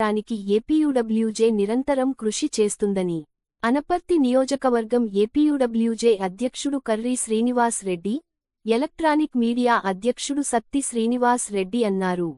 తీసుకురావటానికి APUWJ నిరంతరం కృషి చేస్తుందని. అనపర్తి నియోజకవర్గం ఏపీయూడబ్ల్యూజే అధ్యక్షుడు కర్రీ శ్రీనివాస్ రెడ్డి ఎలక్ట్రానిక్ మీడియా అధ్యక్షుడు సత్తి శ్రీనివాస్ రెడ్డి అన్నారు.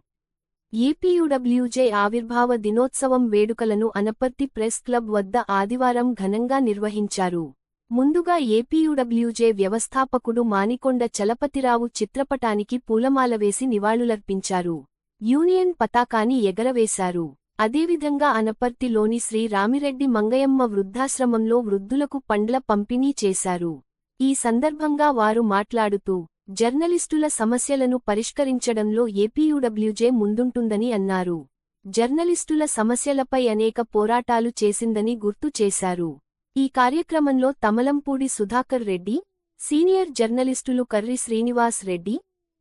ఏపీయూడబ్ల్యూజే ఆవిర్భావ దినోత్సవం వేడుకలను అనపర్తి ప్రెస్ క్లబ్ వద్ద ఆదివారం ఘనంగా నిర్వహించారు. ముందుగా ఏపీయూడబ్ల్యూజే వ్యవస్థాపకుడు మానికొండ చలపతిరావు చిత్రపటానికి పూలమాల వేసి నివాళులర్పించారు. యూనియన్ పతాకాన్ని ఎగరవేశారు. అదేవిధంగా అనపర్తిలోని శ్రీ రామిరెడ్డి మంగయమ్మ వృద్ధాశ్రమంలో వృద్ధులకు పండ్ల పంపిణీ చేశారు. ఈ సందర్భంగా వారు మాట్లాడుతూ జర్నలిస్టుల సమస్యలను పరిష్కరించడంలో ఏపీయూడబ్ల్యూజే ముందుంటుందని అన్నారు. జర్నలిస్టుల సమస్యలపై అనేక పోరాటాలు చేసిందని గుర్తు చేశారు. ఈ కార్యక్రమంలో తమలంపూడి సుధాకర్ రెడ్డి సీనియర్ జర్నలిస్టులు కర్రి శ్రీనివాస్ రెడ్డి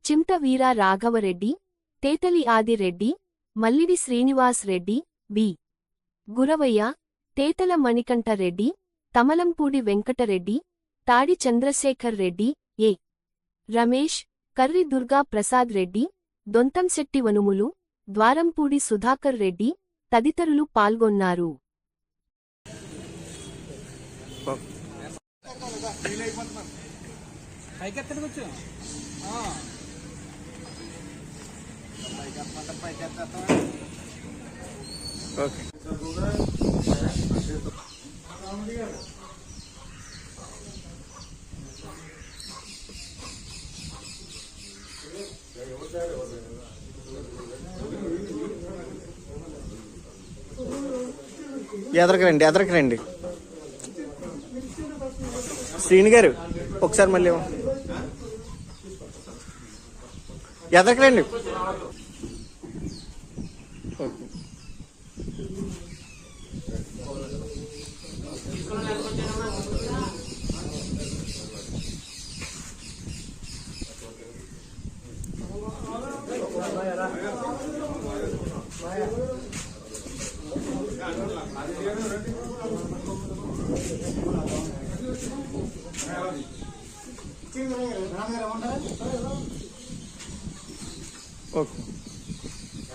చింత వీరా రాఘవరెడ్డి తేతలి ఆదిరెడ్డి మల్లిడి శ్రీనివాస్ రెడ్డి బి గురవయ్య తేతల మణికంఠరెడ్డి తమలంపూడి వెంకటరెడ్డి తాడి చంద్రశేఖర్ రెడ్డి ఏ రమేష్ కర్రి దుర్గా ప్రసాద్ రెడ్డి దొంతంశెట్టి వనుములు ద్వారంపూడి సుధాకర్ రెడ్డి తదితరులు పాల్గొన్నారు. ఓకే ఎదరికి రండి ఎదరికి రండి శ్రీని గారు ఒకసారి మళ్ళీ ఇవ్వ. ఎదరికి రండి ఓకే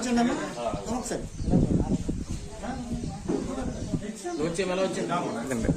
ఓకే వచ్చి మళ్ళీ వచ్చి ఇదండి.